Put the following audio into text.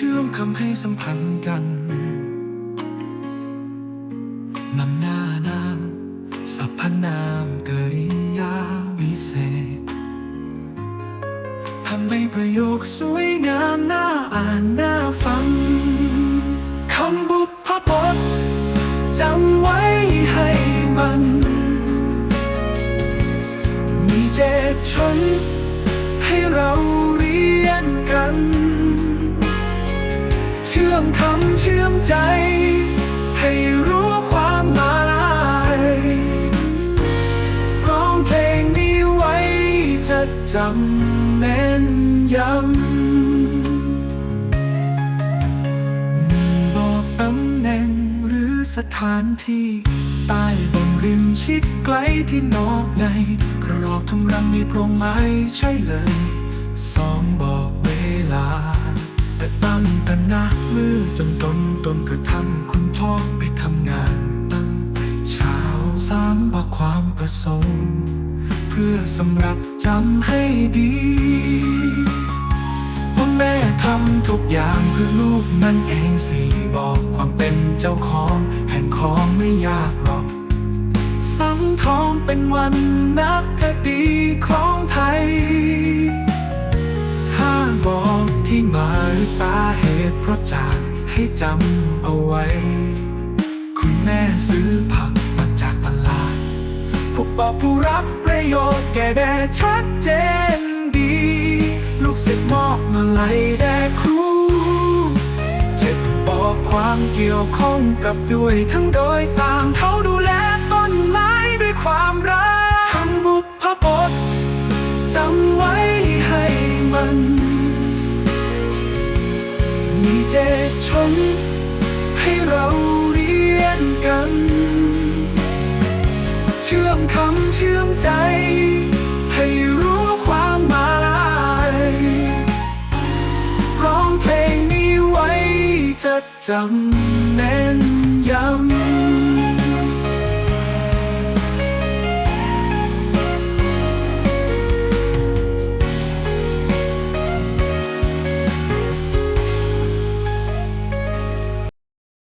เชื่อมคำให้สัมพันธ์กันนำหน้านามสรรพนามกริยาวิเศษทำให้ประโยคสวยงามน่าอ่านน่าฟังคำบุพบทจำไว้ให้มัน มีเจตชนให้เราเรียนกัน ชื่อมคำเชื่อมใจ ให้รู้ความหมายร้องเพลงนี้ไว้จะจำแน่นยำบอกตำแหน่งหรือสถานที่ใต้บนริมชิดไกลที่นอกในกระรอกทำรังมีโพรงไม้ใช่เลย สองบอกเวลาแต่ตั้งแต่หน้า มือจนตนตนกระทั่งคุณพ่อไปทำงานตั้งแต่เช้าสามบอกความประสงค์ เพื่อสำหรับจำให้ดีพ่อแม่ทำทุกอย่างเพื่อลูกนั่นเองสิบอกความเป็นเจ้าของแห่งของไม่ยากหรอกสังทองเป็นวันนักคดีือสาเหตุเพราะจากให้จำเอาไว้ คุณแม่ซื้อผักมาจากตลาด ผู้บอกผู้รับประโยชน์แก่แด่ชัดเจนดี ลูกศิษย์มอบมาลัยแด่ครูเจ็ดบอกความเกี่ยวข้องกับด้วยทั้งโดยตามเขาดูแล ชนให้เราเรียนกัน เชื่อมคำเชื่อมใจ ให้รู้ความหมายร้องเพลงนี้ไว้จะจำแน่นยำ